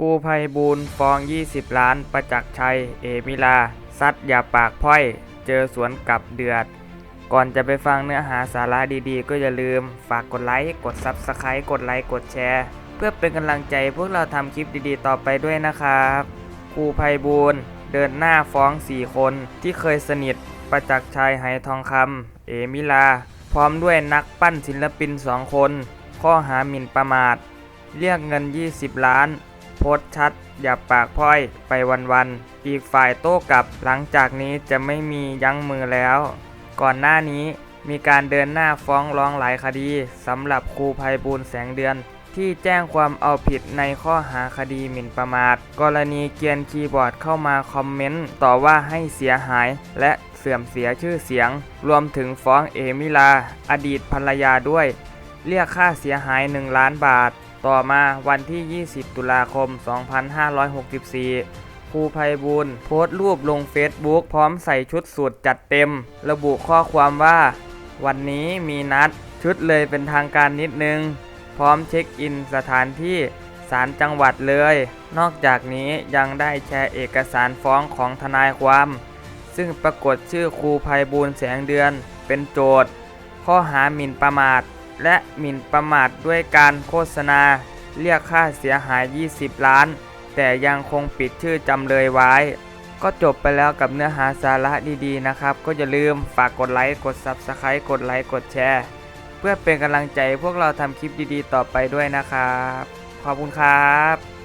ครูภัยบูลฟ้อง 20 ล้าน ประจักษ์ชัย เอมิลา ซัดอย่าปากพร่อย เจอสวนกลับเดือด ก่อนจะไปฟังเนื้อหาสาระดีๆ ก็อย่าลืม ฝากกดไลค์ กด Subscribe กดไลค์ กดแชร์ เพื่อเป็นกำลังใจพวกเราทำคลิปดีๆ ต่อไปด้วยนะครับครูภัยบูลเดินหน้าฟ้อง 4 คนที่เคยสนิท ประจักษ์ชัยไหทองคำเอมิลา พร้อมด้วยนักปั้นศิลปิน 2 คน ข้อหาหมิ่นประมาท เรียกเงิน 20 ล้าน โพสชัด อย่าปากพร่อยไปวันๆ อีกฝ่ายโต้กลับหลังจากนี้จะไม่มียั้งมือแล้ว ก่อนหน้านี้มีการเดินหน้าฟ้องร้องหลายคดีสำหรับครูภัยบูลแสงเดือน ที่แจ้งความเอาผิดในข้อหาคดีหมิ่นประมาท กรณีเกียนคีย์บอร์ดเข้ามาคอมเมนต์ต่อว่าให้เสียหาย และเสื่อมเสียชื่อเสียง รวมถึงฟ้องเอมิลา อดีตภรรยาด้วย เรียกค่าเสียหาย 1 ล้านบาท ต่อมาวันที่ 20 ตุลาคม 2564 ครูภัยบูลโพสต์รูปลงเฟซบุ๊กพร้อมใส่ชุดสูทจัดเต็ม ระบุข้อความว่า วันนี้มีนัดชุดเลยเป็นทางการนิดนึง พร้อมเช็คอินสถานที่ศาลจังหวัดเลย นอกจากนี้ยังได้แชร์เอกสารฟ้องของทนายความ ซึ่งปรากฏชื่อครูภัยบูลแสงเดือนเป็นโจทย์ ข้อหาหมิ่นประมาท และหมิ่นประมาทด้วยการโฆษณา เรียกค่าเสียหาย 20 ล้าน แต่ยังคงปิดชื่อจำเลยไว้ ก็จบไปแล้วกับเนื้อหาสาระดีๆนะครับ ก็อย่าลืมฝากกดไลค์ กด Subscribe กดไลค์ กดแชร์ เพื่อเป็นกำลังใจพวกเราทำคลิปดีๆ ต่อไปด้วยนะครับ ขอบคุณครับ